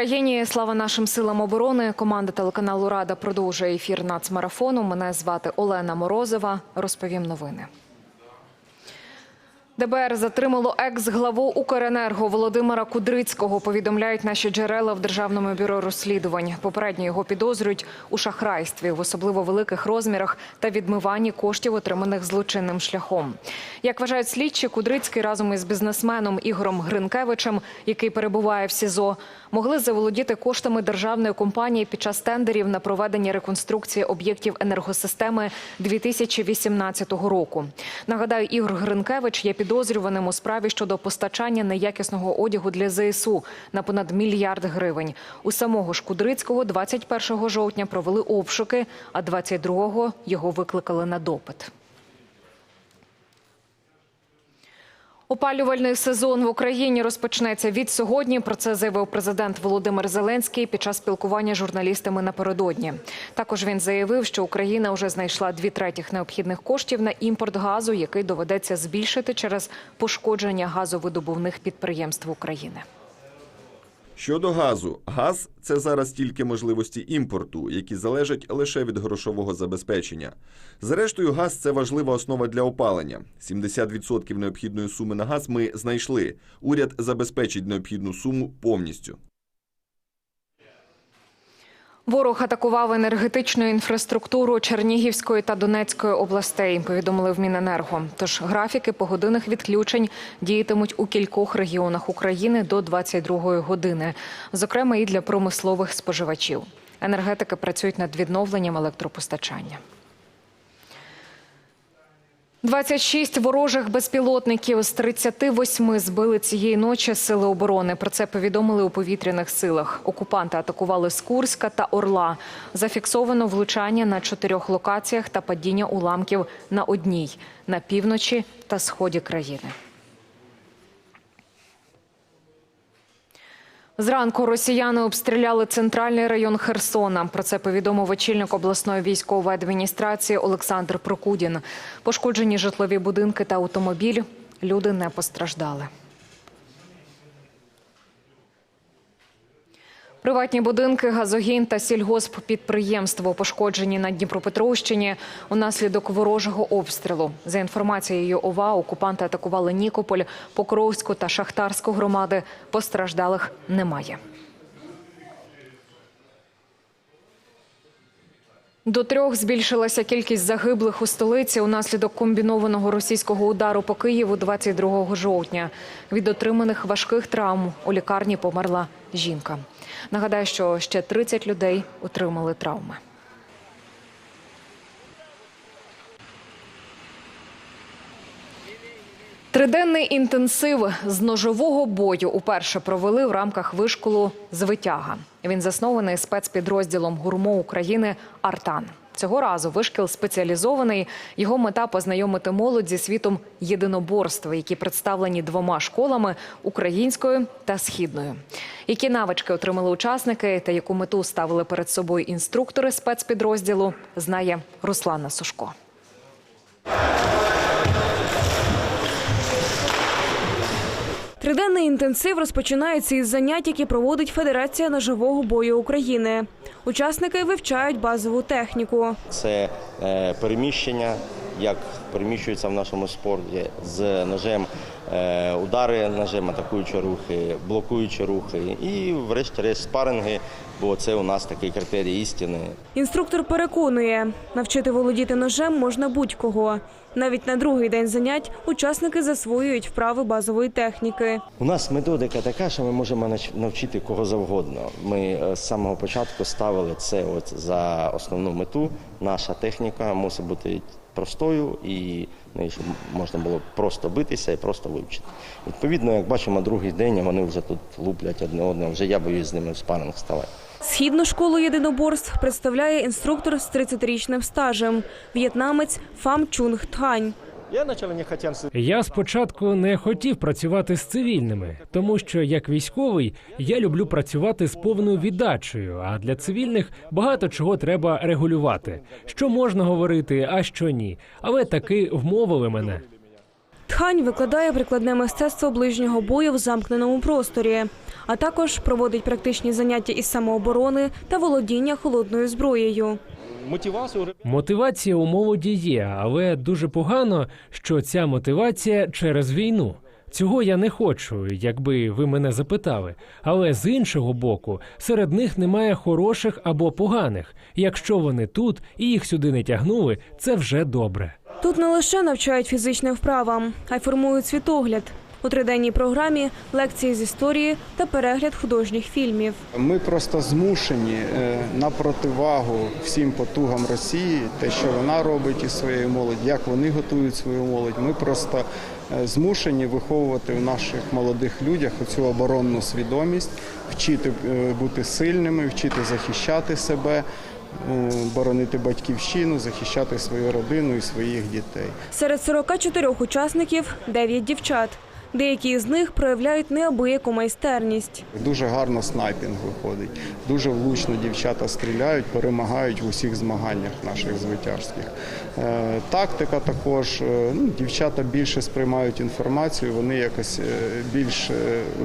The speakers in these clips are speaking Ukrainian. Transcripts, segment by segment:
Україні слава нашим силам оборони. Команда телеканалу Рада продовжує ефір нацмарафону. Мене звати Олена Морозова. Розповім новини. ДБР затримало екс-главу Укренерго Володимира Кудрицького. Повідомляють наші джерела в державному бюро розслідувань. Попередньо його підозрюють у шахрайстві в особливо великих розмірах та відмиванні коштів, отриманих злочинним шляхом. Як вважають слідчі, Кудрицький разом із бізнесменом Ігорем Гринкевичем, який перебуває в СІЗО, могли заволодіти коштами державної компанії під час тендерів на проведення реконструкції об'єктів енергосистеми 2018 року. Нагадаю, Ігор Гринкевич є підозрюваним у справі щодо постачання неякісного одягу для ЗСУ на понад мільярд гривень. У самого ж Кудрицького 21 жовтня провели обшуки, а 22-го його викликали на допит. Опалювальний сезон в Україні розпочнеться від сьогодні. Про це заявив президент Володимир Зеленський під час спілкування з журналістами напередодні. Також він заявив, що Україна вже знайшла дві третіх необхідних коштів на імпорт газу, який доведеться збільшити через пошкодження газовидобувних підприємств України. Щодо газу, газ це зараз тільки можливості імпорту, які залежать лише від грошового забезпечення. Зрештою, газ це важлива основа для опалення. 70% необхідної суми на газ ми знайшли. Уряд забезпечить необхідну суму повністю. Ворог атакував енергетичну інфраструктуру Чернігівської та Донецької областей. Повідомили в Міненерго. Тож графіки погодинних відключень діятимуть у кількох регіонах України до 22-ї години, зокрема і для промислових споживачів. Енергетики працюють над відновленням електропостачання. 26 ворожих безпілотників з 38 збили цієї ночі сили оборони. Про це повідомили у повітряних силах. Окупанти атакували з Курська та Орла. Зафіксовано влучання на чотирьох локаціях та падіння уламків на одній на півночі та сході країни. Зранку росіяни обстріляли центральний район Херсона. Про це повідомив очільник обласної військової адміністрації Олександр Прокудін. Пошкоджені житлові будинки та автомобіль. Люди не постраждали. Приватні будинки, газогін та сільгосппідприємство пошкоджені на Дніпропетровщині унаслідок ворожого обстрілу. За інформацією ОВА, окупанти атакували Нікополь, Покровську та Шахтарську громади. Постраждалих немає. До трьох збільшилася кількість загиблих у столиці унаслідок комбінованого російського удару по Києву 22 жовтня. Від отриманих важких травм у лікарні померла жінка. Нагадаю, що ще 30 людей отримали травми. Триденний інтенсив з ножового бою уперше провели в рамках вишколу «Звитяга». Він заснований спецпідрозділом гурмо України Артан. Цього разу вишкіл спеціалізований. Його мета познайомити молодь зі світом єдиноборства, які представлені двома школами українською та східною. Які навички отримали учасники та яку мету ставили перед собою інструктори спецпідрозділу, знає Руслана Сушко. Триденний інтенсив розпочинається із занять, які проводить Федерація ножового бою України. Учасники вивчають базову техніку. Це е, переміщення, як переміщується в нашому спорті з ножем, е, удари ножем, атакуючі рухи, блокуючі рухи і, врешті-решт, спаринги, бо це у нас такий критерій істини. Інструктор переконує, навчити володіти ножем можна будь-кого. Навіть на другий день занять учасники засвоюють вправи базової техніки. У нас методика така, що ми можемо навчити кого завгодно. Ми е, з самого початку ставили це от за основну мету. Наша техніка мусить бути простою і щоб можна було просто битися і просто вивчити. Відповідно, як бачимо, другий день вони вже тут луплять одне одного. Вже я боюсь з ними в спаринг ставати. Східну школу єдиноборств представляє інструктор з 30-річним стажем – в'єтнамець Фам Чунг Тхань. Я вначале не хотел с Я спочатку не хотів працювати з цивільними, тому що як військовий я люблю працювати з повною віддачею. А для цивільних багато чого треба регулювати. Що можна говорити, а що ні. Але таки вмовили мене. Тхань викладає прикладне мистецтво ближнього бою в замкненому просторі, а також проводить практичні заняття із самооборони та володіння холодною зброєю. Мотивація у молоді є, але дуже погано, що ця мотивація через війну. Цього я не хочу, якби ви мене запитали. Але з іншого боку, серед них немає хороших або поганих. Якщо вони тут і їх сюди не тягнули, це вже добре. Тут не лише навчають фізичним вправам, а й формують світогляд. У триденній програмі лекції з історії та перегляд художніх фільмів. Ми просто змушені е, на противагу всім потугам Росії, те, що вона робить із своєю молоддю, як вони готують свою молодь. Ми просто змушені виховувати в наших молодих людях цю оборонну свідомість, вчити е, бути сильними, вчити захищати себе, е, боронити батьківщину, захищати свою родину і своїх дітей. Серед 44 учасників 9 дівчат. Деякі з них проявляють неабияку майстерність. Дуже гарно снайпінг виходить. Дуже влучно дівчата стріляють, перемагають в усіх змаганнях наших звитяжських. Е, Тактика також. е, Ну, дівчата більше сприймають інформацію, вони якось е, більш е,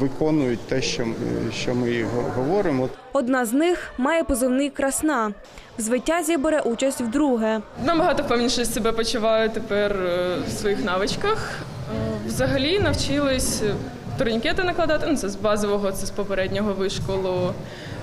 виконують те, що, що ми говоримо. Одна з них має позивний красна. В звитязі бере участь вдруге. Набагато впевненіше себе почуваю тепер в своїх навичках. Е, Взагалі навчились турнікети накладати. Ну, це з базового, це з попереднього вишколу.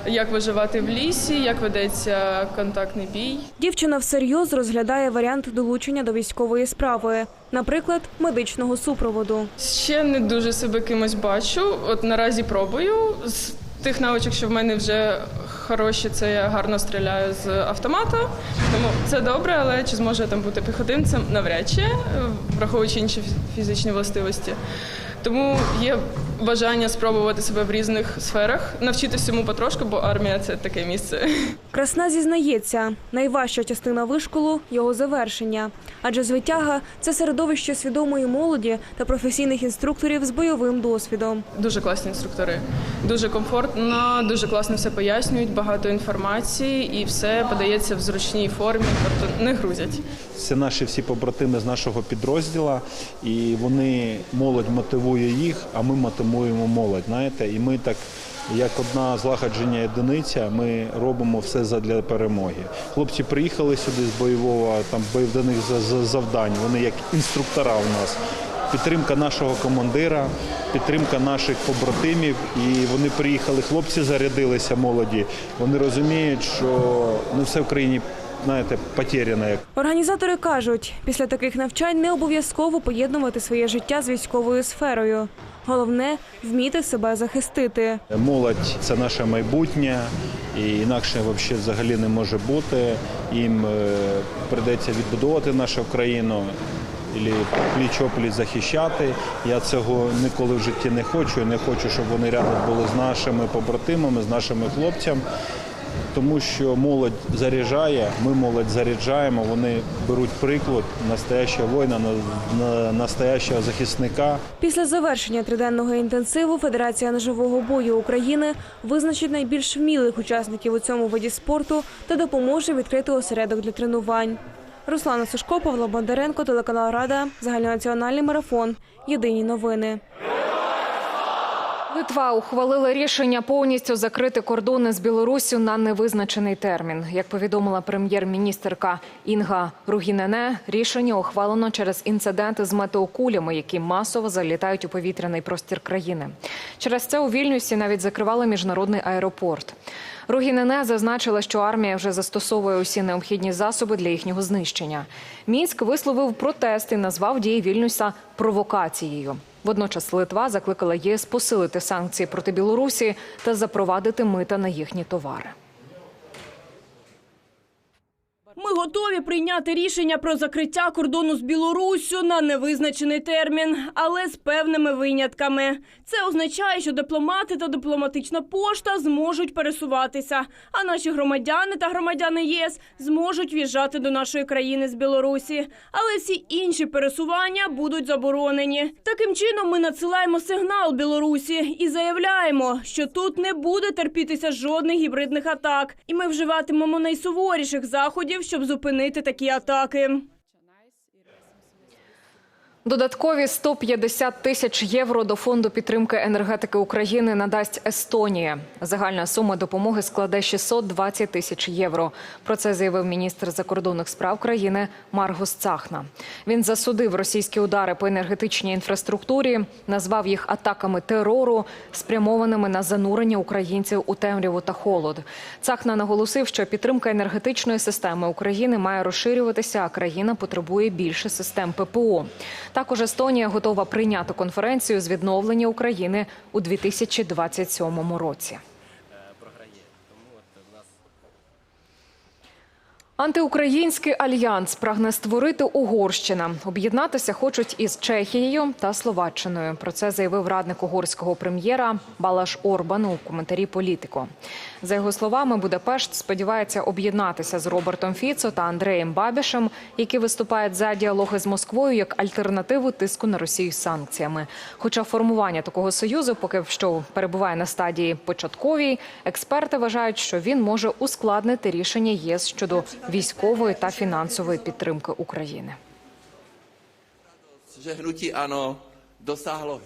Як виживати в лісі, як ведеться контактний бій. Дівчина всерйоз розглядає варіант долучення до військової справи, наприклад, медичного супроводу. Ще не дуже себе кимось бачу. От наразі пробую. З тих навичок, що в мене вже хороші, це я гарно стріляю з автомата. Тому це добре, але чи зможу я там бути піхотинцем? Навряд чи, враховуючи інші фізичні властивості. Тому є бажання спробувати себе в різних сферах, навчитися цьому потрошку, бо армія це таке місце. Красна зізнається, найважча частина вишколу його завершення, адже звитяга це середовище свідомої молоді та професійних інструкторів з бойовим досвідом. Дуже класні інструктори, дуже комфортно, дуже класно все пояснюють, багато інформації і все подається в зручній формі, тобто не грузять. Це наші всі побратими з нашого підрозділу, і вони молодь мотивує їх, а ми мотивуємо молодь. Знаєте, і ми так. Як одна злагодження єдиниця, ми робимо все задля перемоги. Хлопці приїхали сюди з бойового там за- завдань. Вони як інструктора у нас. Підтримка нашого командира, підтримка наших побратимів. І вони приїхали. Хлопці зарядилися молоді. Вони розуміють, що не все в країні знаєте, потеряно. як Організатори кажуть, після таких навчань не обов'язково поєднувати своє життя з військовою сферою. Головне вміти себе захистити. Молодь це наше майбутнє, і інакше взагалі не може бути. Їм е, прийдеться відбудовувати нашу країну і пліч-опліч захищати. Я цього ніколи в житті не хочу. Не хочу, щоб вони рядом були з нашими побратимами, з нашими хлопцями. Тому що молодь заряджає, ми молодь заряджаємо, вони беруть приклад настоящого воїна, на- на- настоящого захисника. Після завершення триденного інтенсиву Федерація ножового бою України визначить найбільш вмілих учасників у цьому виді спорту та допоможе відкрити осередок для тренувань. Руслана Сушко, Павло Бондаренко, телеканал Рада, загальнонаціональний марафон. Єдині новини. Литва ухвалила рішення повністю закрити кордони з Білоруссю на невизначений термін. Як повідомила прем'єр-міністерка Інга Ругінене, рішення ухвалено через інциденти з метеокулями, які масово залітають у повітряний простір країни. Через це у Вільнюсі навіть закривали міжнародний аеропорт. Ругінене зазначила, що армія вже застосовує усі необхідні засоби для їхнього знищення. Мінськ висловив протест і назвав дії Вільнюса провокацією. Водночас Литва закликала ЄС посилити санкції проти Білорусі та запровадити мита на їхні товари. Ми готові прийняти рішення про закриття кордону з Білоруссю на невизначений термін, але з певними винятками. Це означає, що дипломати та дипломатична пошта зможуть пересуватися, а наші громадяни та громадяни ЄС зможуть в'їжджати до нашої країни з Білорусі. Але всі інші пересування будуть заборонені. Таким чином, ми надсилаємо сигнал Білорусі і заявляємо, що тут не буде терпітися жодних гібридних атак, і ми вживатимемо найсуворіших заходів, щоб зупинити такі атаки. Додаткові 150 тисяч євро до фонду підтримки енергетики України надасть Естонія. Загальна сума допомоги складе 620 тисяч євро. Про це заявив міністр закордонних справ країни Маргус Цахна. Він засудив російські удари по енергетичній інфраструктурі, назвав їх атаками терору, спрямованими на занурення українців у темряву та холод. Цахна наголосив, що підтримка енергетичної системи України має розширюватися, а країна потребує більше систем ППО. Також Естонія готова прийняти конференцію з відновлення України у 2027 році. Антиукраїнський альянс прагне створити Угорщина. Об'єднатися хочуть із Чехією та Словаччиною. Про це заявив радник угорського прем'єра Балаш Орбан у коментарі Політико. За його словами, Будапешт сподівається об'єднатися з Робертом Фіцо та Андреєм Бабішем, які виступають за діалоги з Москвою як альтернативу тиску на Росію санкціями. Хоча формування такого союзу поки що перебуває на стадії початковій, експерти вважають, що він може ускладнити рішення ЄС щодо військової та фінансової підтримки України. že гнуті ано dosáhlo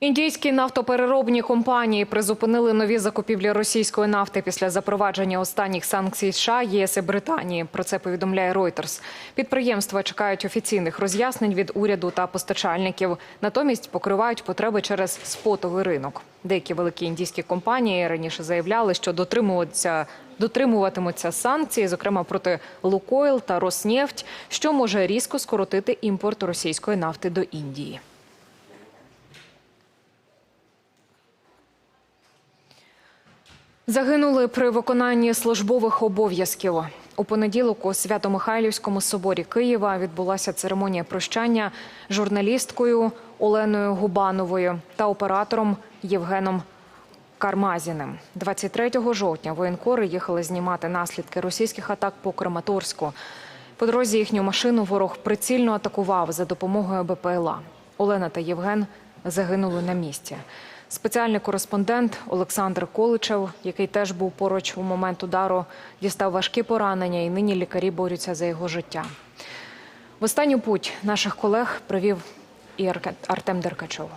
Індійські нафтопереробні компанії призупинили нові закупівлі російської нафти після запровадження останніх санкцій США, ЄС і Британії. Про це повідомляє Reuters. Підприємства чекають офіційних роз'яснень від уряду та постачальників. Натомість покривають потреби через спотовий ринок. Деякі великі індійські компанії раніше заявляли, що дотримуватися. Дотримуватимуться санкцій, зокрема проти Лукойл та Роснефть, що може різко скоротити імпорт російської нафти до Індії. Загинули при виконанні службових обов'язків. У понеділок у Свято-Михайлівському соборі Києва відбулася церемонія прощання журналісткою Оленою Губановою та оператором Євгеном Кармазіним. 23 жовтня воєнкори їхали знімати наслідки російських атак по Краматорську. По дорозі їхню машину ворог прицільно атакував за допомогою БПЛА. Олена та Євген загинули на місці. Спеціальний кореспондент Олександр Количев, який теж був поруч у момент удару, дістав важкі поранення, і нині лікарі борються за його життя. В останню путь наших колег привів і Артем Деркачов.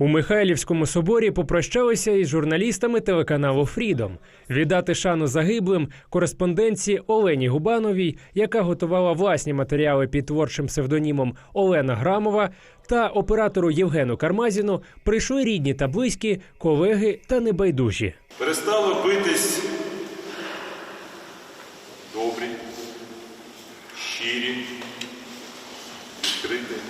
У Михайлівському соборі попрощалися із журналістами телеканалу Фрідом. Віддати шану загиблим кореспонденції Олені Губановій, яка готувала власні матеріали під творчим псевдонімом Олена Грамова, та оператору Євгену Кармазіну прийшли рідні та близькі, колеги та небайдужі. перестали битись добрі, щирі, відкриті.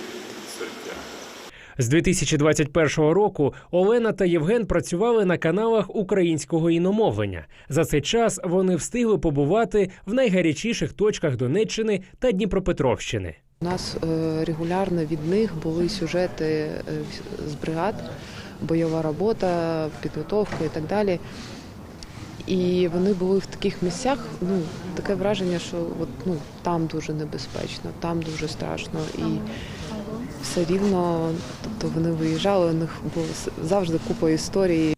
З 2021 року Олена та Євген працювали на каналах українського іномовлення. За цей час вони встигли побувати в найгарячіших точках Донеччини та Дніпропетровщини. У нас е, регулярно від них були сюжети е, з бригад, бойова робота, підготовка і так далі. І вони були в таких місцях, ну таке враження, що от, ну, там дуже небезпечно, там дуже страшно. І все рівно, тобто вони виїжджали, у них було завжди купа історій.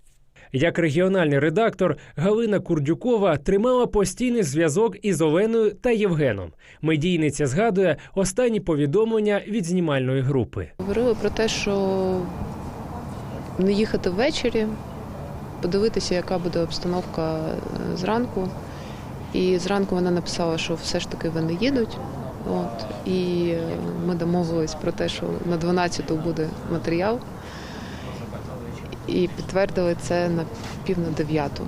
Як регіональний редактор Галина Курдюкова тримала постійний зв'язок із Оленою та Євгеном. Медійниця згадує останні повідомлення від знімальної групи. Говорили про те, що не їхати ввечері, подивитися, яка буде обстановка е, зранку. І зранку вона написала, що все ж таки вони їдуть. От, і е, ми домовились про те, що на 12-ту буде матеріал. І підтвердили це на пів на дев'яту.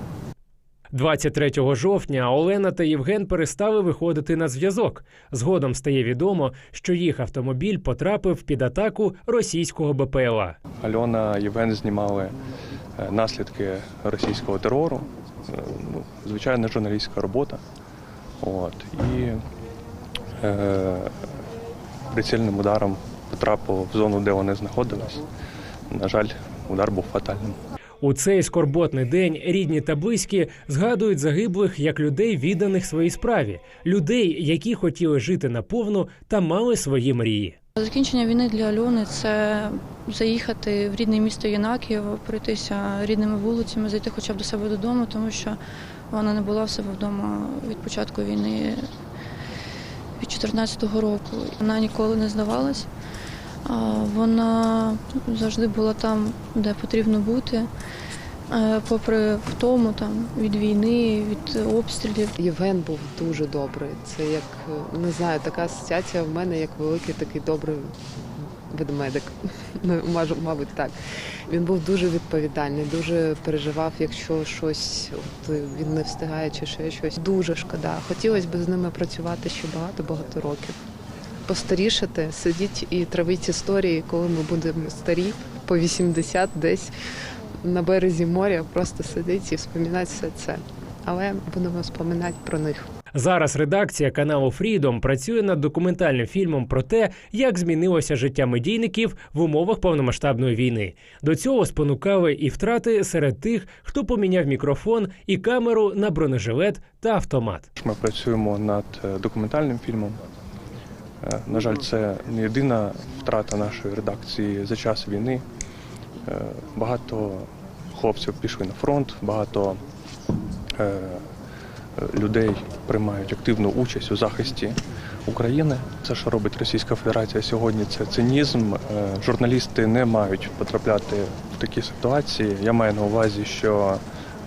23 жовтня Олена та Євген перестали виходити на зв'язок. Згодом стає відомо, що їх автомобіль потрапив під атаку російського БПЛА. Альона Євген знімали е, наслідки російського терору. Е, ну, Звичайна журналістська робота. От. І прицільним ударом потрапив в зону, де вони знаходились. На жаль, удар був фатальним. У цей скорботний день рідні та близькі згадують загиблих як людей, відданих своїй справі, людей, які хотіли жити наповну та мали свої мрії. Закінчення війни для Альони це заїхати в рідне місто Єнакієво, пройтися рідними вулицями, зайти хоча б до себе додому, тому що вона не була в себе вдома від початку війни від 2014 року. Вона ніколи не здавалась. Вона завжди була там, де потрібно бути, е, попри втому там, від війни, від обстрілів. Євген був дуже добрий. Це як не знаю, така асоціація в мене як великий такий добрий ведмедик. Ну, мабуть, так. Він був дуже відповідальний, дуже переживав, якщо щось от, він не встигає чи ще щось. Дуже шкода. Хотілося б з ними працювати ще багато-багато років. Постарішати, сидіть і травіть історії, коли ми будемо старі, по 80 десь на березі моря, просто сидіть і вспоминати все це. Але будемо вспоминати про них. Зараз редакція каналу Freedom працює над документальним фільмом про те, як змінилося життя медійників в умовах повномасштабної війни. До цього спонукали і втрати серед тих, хто поміняв мікрофон і камеру на бронежилет та автомат. Ми працюємо над е, документальним фільмом. Е, На жаль, це не єдина втрата нашої редакції за час війни. Е, Багато хлопців пішли на фронт, багато людей приймають активну участь у захисті України. Це, що робить Російська Федерація сьогодні, це цинізм. Е, Журналісти не мають потрапляти в такі ситуації. Я маю на увазі, що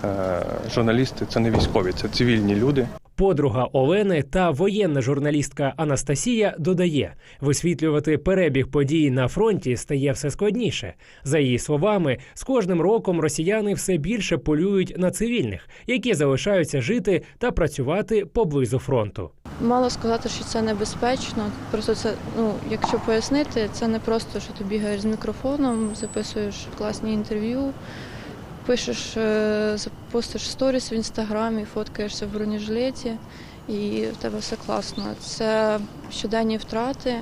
е, журналісти це не військові, це цивільні люди. Подруга Олени та воєнна журналістка Анастасія додає, висвітлювати перебіг подій на фронті стає все складніше. За її словами, з кожним роком росіяни все більше полюють на цивільних, які залишаються жити та працювати поблизу фронту. Мало сказати, що це небезпечно. Просто це, ну, якщо пояснити, це не просто, що ти бігаєш з мікрофоном, записуєш класні інтерв'ю, пишеш, е, запостиш сторіс в інстаграмі, фоткаєшся в бронежилеті, і в тебе все класно. Це щоденні втрати,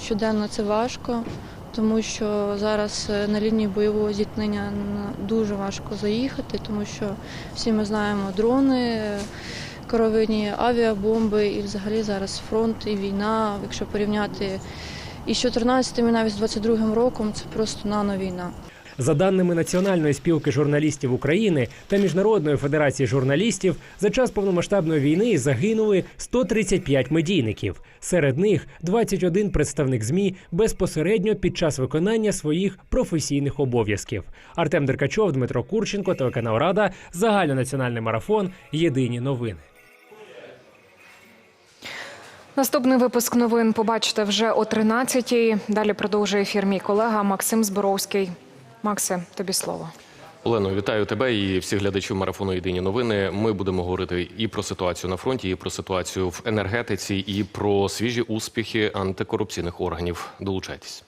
щоденно це важко, тому що зараз е, на лінії бойового зіткнення дуже важко заїхати, тому що всі ми знаємо дрони. е, Коровині авіабомби і взагалі зараз фронт і війна. Якщо порівняти і з 14 і навіть з 22 роком, це просто нано-війна. За даними Національної спілки журналістів України та Міжнародної федерації журналістів, за час повномасштабної війни загинули 135 медійників. Серед них 21 представник змі безпосередньо під час виконання своїх професійних обов'язків. Артем Деркачов, Дмитро Курченко, телеканал Рада, загальнонаціональний марафон. Єдині новини. Наступний випуск новин побачите вже о 13-й. Далі продовжує ефір мій колега Максим Зборовський. Максе, тобі слово. Олено, вітаю тебе і всіх глядачів марафону Єдині новини. Ми будемо говорити і про ситуацію на фронті, і про ситуацію в енергетиці, і про свіжі успіхи антикорупційних органів. Долучайтесь.